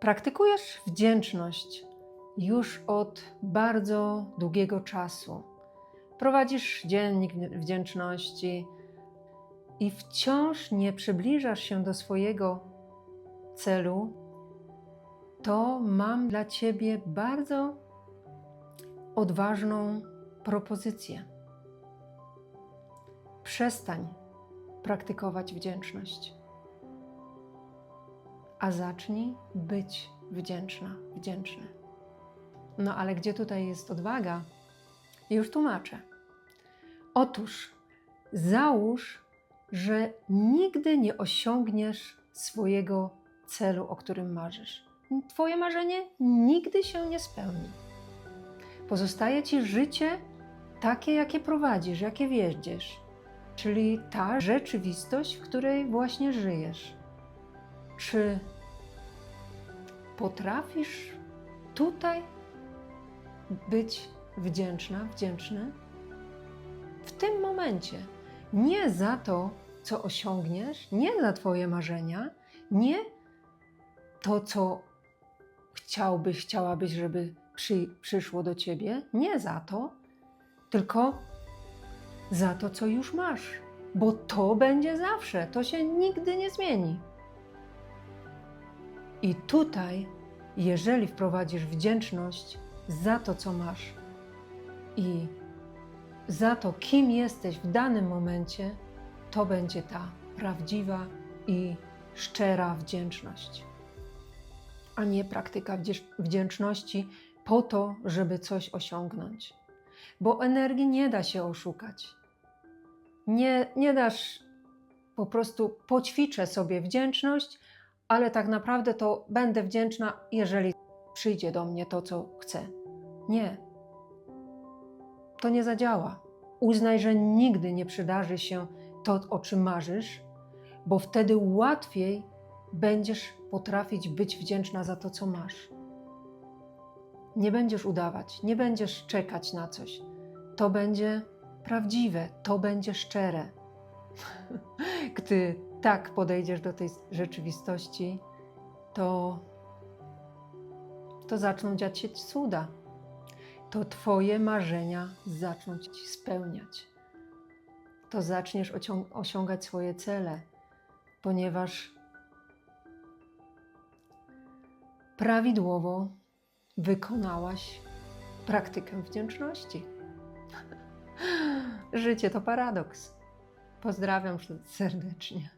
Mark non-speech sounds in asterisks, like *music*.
Praktykujesz wdzięczność już od bardzo długiego czasu. Prowadzisz dziennik wdzięczności i wciąż nie przybliżasz się do swojego celu, to mam dla Ciebie bardzo odważną propozycję. Przestań praktykować wdzięczność, a zacznij być wdzięczna, wdzięczny. No ale gdzie tutaj jest odwaga? Już tłumaczę. Otóż załóż, że nigdy nie osiągniesz swojego celu, o którym marzysz. Twoje marzenie nigdy się nie spełni. Pozostaje ci życie takie, jakie prowadzisz, jakie wiedziesz, czyli ta rzeczywistość, w której właśnie żyjesz. Czy potrafisz tutaj być wdzięczna, wdzięczny? W tym momencie. Nie za to, co osiągniesz, nie za Twoje marzenia, nie to, co chciałbyś, chciałabyś, żeby przy, przyszło do Ciebie, nie za to, tylko za to, co już masz, bo to będzie zawsze, to się nigdy nie zmieni. I tutaj, jeżeli wprowadzisz wdzięczność za to, co masz i za to, kim jesteś w danym momencie, to będzie ta prawdziwa i szczera wdzięczność, a nie praktyka wdzięczności po to, żeby coś osiągnąć. Bo energii nie da się oszukać. Nie, nie dasz po prostu poćwiczę sobie wdzięczność, ale tak naprawdę to będę wdzięczna, jeżeli przyjdzie do mnie to, co chcę. Nie. To nie zadziała. Uznaj, że nigdy nie przydarzy się to, o czym marzysz, bo wtedy łatwiej będziesz potrafić być wdzięczna za to, co masz. Nie będziesz udawać, nie będziesz czekać na coś. To będzie prawdziwe, to będzie szczere. *laughs* Gdy tak podejdziesz do tej rzeczywistości, to, to zaczną dziać się cuda. To Twoje marzenia zaczną Ci spełniać. To zaczniesz osiągać swoje cele, ponieważ prawidłowo wykonałaś praktykę wdzięczności. *laughs* Życie to paradoks. Pozdrawiam serdecznie.